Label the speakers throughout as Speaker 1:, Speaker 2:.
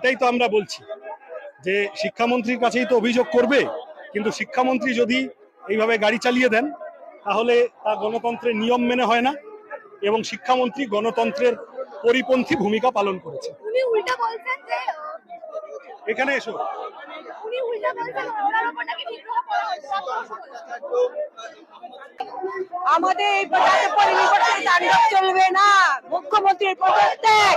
Speaker 1: কি
Speaker 2: তো আমরা বলছি। যে শিক্ষামন্ত্রীর কাছেই তো অভিযোগ করবে কিন্তু শিক্ষামন্ত্রী যদি এইভাবে গাড়ি চালিয়ে দেন তাহলে তা গণতন্ত্রের নিয়ম মেনে হয় না এবং শিক্ষামন্ত্রী গণতন্ত্রের পরিপন্থী ভূমিকা পালন করেছে।
Speaker 1: উনি উল্টা বলছেন যে আহ,
Speaker 2: এখানে এসো।
Speaker 1: উনি উল্টা বলছেন ওনার উপর নাকি বিদ্রোহ করা হচ্ছে
Speaker 3: আমাদের এই তাণ্ডব চলবে না মুখ্যমন্ত্রীর পদত্যাগ।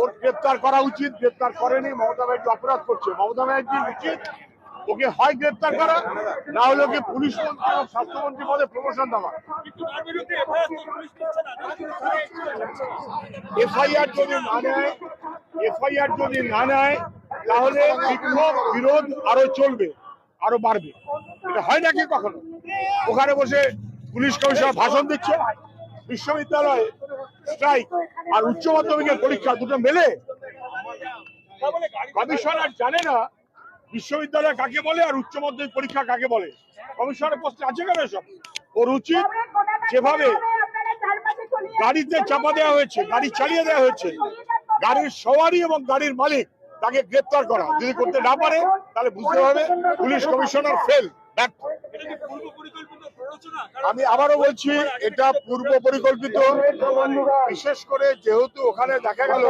Speaker 4: ওর গ্রেপ্তার করা উচিত, গ্রেপ্তার করেনি, মমতা ব্যানার্জি অপরাধ করছে। মমতা ব্যানার্জির উচিত ওকে হয় গ্রেপ্তার করা, না হলে ওকে পুলিশ মন্ত্রী এবং স্বাস্থ্যমন্ত্রী পদে প্রমোশন দেওয়া। এফআইআর যদি না নেয়, এফআইআর যদি না নেয়, তাহলে বিক্ষোভ, বিরোধ আরও চলবে, আরও বাড়বে। এটা হয় নাকি কখনো? ওখানে বসে পুলিশ কমিশনার ভাষণ দিচ্ছে, বিশ্ববিদ্যালয়ে স্ট্রাইক আর উচ্চ মাধ্যমিকের পরীক্ষা দুটো মেলে। কমিশনার জানে না বিশ্ববিদ্যালয় কাকে বলে আর উচ্চ মাধ্যমিক পরীক্ষা কাকে বলে। কমিশনের পোস্টে আছে কেন সব ওর উচিত যেভাবে গাড়িতে চাপা দেওয়া হয়েছে, গাড়ি চালিয়ে দেওয়া হয়েছে। গাড়ির সওয়ারি এবং গাড়ির মালিক তাকে গ্রেপ্তার করা। যদি করতে না পারে, তাহলে বুঝতে হবে পুলিশ কমিশনার ফেল ব্যর্থ। আমি আবারও বলছি এটা পূর্ব পরিকল্পিত বিশেষ করে যেহেতু ওখানে দেখা গেল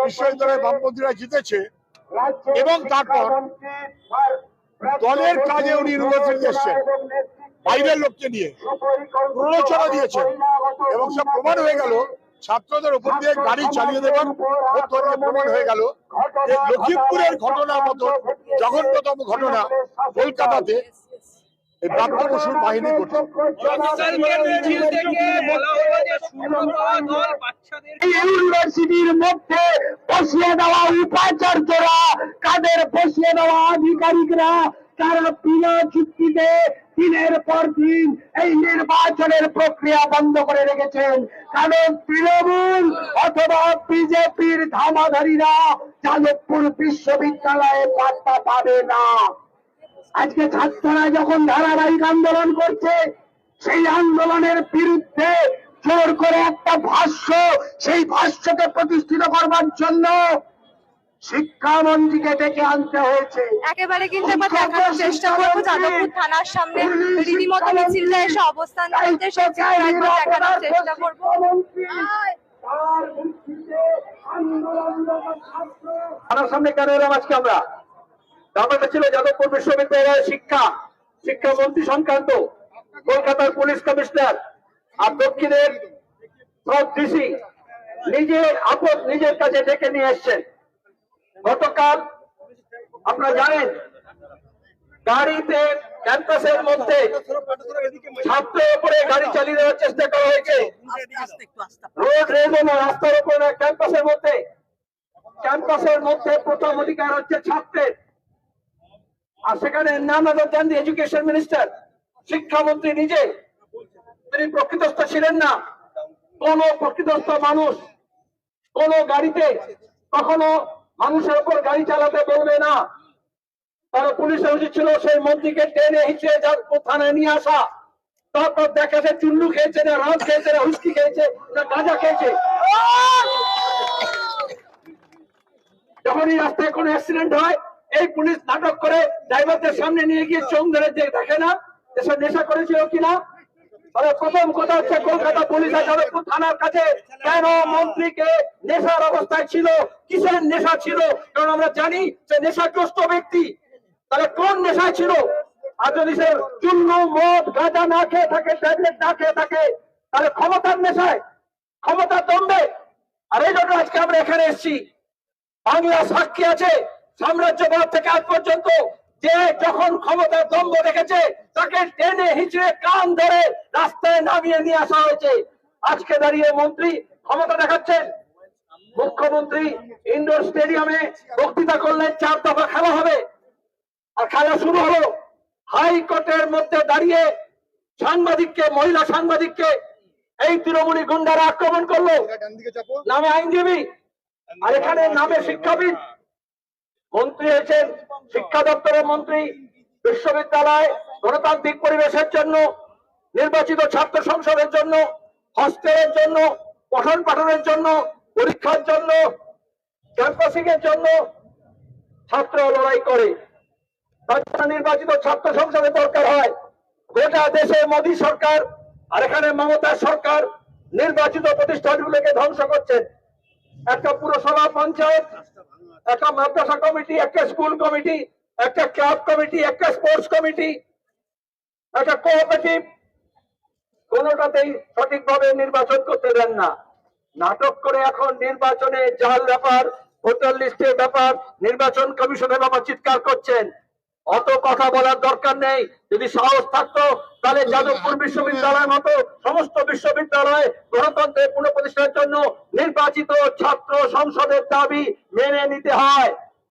Speaker 4: বিশ্ববিদ্যালয়ের বামপন্থীরা জিতেছে এবং তারপর দলের কাজে উনি ইউনিভার্সিটি এসছেন বাইরের লোককে নিয়ে প্ররোচনা দিয়েছেন এবং সব প্রমাণ হয়ে গেল ছাত্রদের উপর দিয়ে গাড়ি চালিয়ে মধ্য প্রমাণ হয়ে গেল যে লক্ষ্মীপুরের ঘটনার মতো জঘন্যতম ঘটনা কলকাতাতে এই প্রাপ্ত বসুর বাহিনী ঘটে
Speaker 5: ইউনিভার্সিটির মধ্যে বসিয়ে দেওয়া উপাচার্যরা কাদের বসিয়ে দেওয়া আধিকারিকরা তারা বিনা চুক্তিতে দিনের পর দিন এই নির্বাচনের প্রক্রিয়া বন্ধ করে রেখেছেন। কারণ তৃণমূল অথবা বিজেপির ধামাধারীরা যাদবপুর বিশ্ববিদ্যালয়ে পাত্তা পাবে না। আজকে ছাত্ররা যখন ধারাবাহিক আন্দোলন করছে, সেই আন্দোলনের বিরুদ্ধে জোর করে একটা ভাষ্য, সেই ভাষ্যকে প্রতিষ্ঠিত করবার জন্য শিক্ষামন্ত্রীকে ডেকে আনতে হয়েছে।
Speaker 3: একেবারে কিন্তু একবার দেখানোর চেষ্টা করব। যাদবপুর থানার সামনে রীতিমতো মিছিলটা এসে অবস্থান করতে দেখানোর চেষ্টা করব।
Speaker 5: সামনে কেন এলাম আজকে আমরা? ব্যাপারটা ছিল যাদবপুর বিশ্ববিদ্যালয়ের শিক্ষা শিক্ষামন্ত্রী সংক্রান্ত কলকাতার পুলিশ কমিশনার আর দক্ষিণের সব ডিসি আপদ নিজের কাছে ডেকে নিয়ে এসছেন। গতকাল আপনারা জানেন, গাড়িতে ক্যাম্পাসের মধ্যে ছাত্রের উপরে গাড়ি চালিয়ে দেওয়ার চেষ্টা করা হয়েছে। রোড রেল এবং রাস্তার উপরে ক্যাম্পাসের মধ্যে। ক্যাম্পাসের মধ্যে প্রথম অধিকার হচ্ছে ছাত্রের। আর সেখানে দেন দি এডুকেশন মিনিস্টার, শিক্ষামন্ত্রী নিজে, তিনি প্রকৃতস্থ ছিলেন না। কোন প্রকৃতস্থ মানুষ কোন গাড়িতে কখনো মানুষের উপর গাড়ি চালাতে বলবে না। তাহলে পুলিশের উচিত ছিল, সেই মন্ত্রীকে টেনে হিচড়ে যাদবপুর থানায় নিয়ে আসা। তারপর দেখা যায় চুল্লু খেয়েছে না রস খেয়েছে না হুস্কি খেয়েছে না গাঁজা খেয়েছে। যখনই রাস্তায় কোনো অ্যাক্সিডেন্ট হয়, এই পুলিশ নাটক করে ড্রাইভারদের সামনে নিয়ে গিয়ে চোখ ধরে দেখে না সে নেশা করেছিল কিনা। প্রথম কথা হচ্ছে কলকাতা পুলিশ যাদবপুর থানার কাছে। কেন মন্ত্রীকে নেশার অবস্থায় ছিল? কিসের নেশা ছিল? কারণ আমরা জানি যে নেশাগ্রস্ত ব্যক্তি। তাহলে কোন নেশায় ছিল? আর যদি সে চুল্লু, মদ, গাঁজা না খেয়ে থাকে, ট্যাবলেট না খেয়ে থাকে, তাহলে ক্ষমতার নেশায়, ক্ষমতার দম্বে আর এই জন্য আজকে আমরা এখানে এসেছি। বাংলা সাক্ষী আছে, সাম্রাজ্যবাদ থেকে আজ পর্যন্ত। যে যখন ক্ষমতার দম্ভ দেখেছে তাকে টেনে হিচড়ে কান ধরে রাস্তায় নামিয়ে নিয়ে আসা হয়েছে। আজকে দাঁড়িয়ে মন্ত্রী ক্ষমতা দেখাচ্ছেন। মুখ্যমন্ত্রী ইন্ডোর স্টেডিয়ামে বক্তৃতা করলেন চার দফা খেলা হবে। আর খেলা শুরু হলো। হাইকোর্টের মধ্যে দাঁড়িয়ে সাংবাদিককে মহিলা সাংবাদিককে এই তৃণমূলী গুন্ডারা আক্রমণ করল। নামে আইনজীবী। আর এখানে নামে শিক্ষাবিদ। মন্ত্রী হয়েছেন শিক্ষা দপ্তরের মন্ত্রী, বিশ্ববিদ্যালয়, গণতান্ত্রিক পরিবেশের জন্য, নির্বাচিত ছাত্র সংসদের জন্য, হস্টেলের জন্য, পঠন পাঠনের জন্য, পরীক্ষার জন্য, ক্যাম্পাসিং এর জন্য ছাত্র লড়াই করে। নির্বাচিত ছাত্র সংসদের দরকার হয়। গোটা দেশে মোদী সরকার আর এখানে মমতা সরকার নির্বাচিত প্রতিষ্ঠানগুলোকে ধ্বংস করছেন। একটা পুরসভা পঞ্চায়েত, একটা মাদ্রাসা কমিটি, একটা স্কুল কমিটি, একটা ক্লাব কমিটি, একটা স্পোর্টস কমিটি, একটা কোঅপারেটিভ কোনোটাতেই সঠিকভাবে নির্বাচন করতে দেন না। নাটক করে এখন নির্বাচনে জাল ব্যাপার, ভোটার লিস্টের ব্যাপার, নির্বাচন কমিশনের ব্যাপার চিৎকার করছেন। অত কথা বলার দরকার নেই। যদি সাহস থাকতো, তাহলে যাদবপুর বিশ্ববিদ্যালয়ের মতো সমস্ত বিশ্ববিদ্যালয়ে গণতন্ত্রের পুনঃপ্রতিষ্ঠার জন্য নির্বাচিত ছাত্র সংসদের দাবি মেনে নিতে হয়।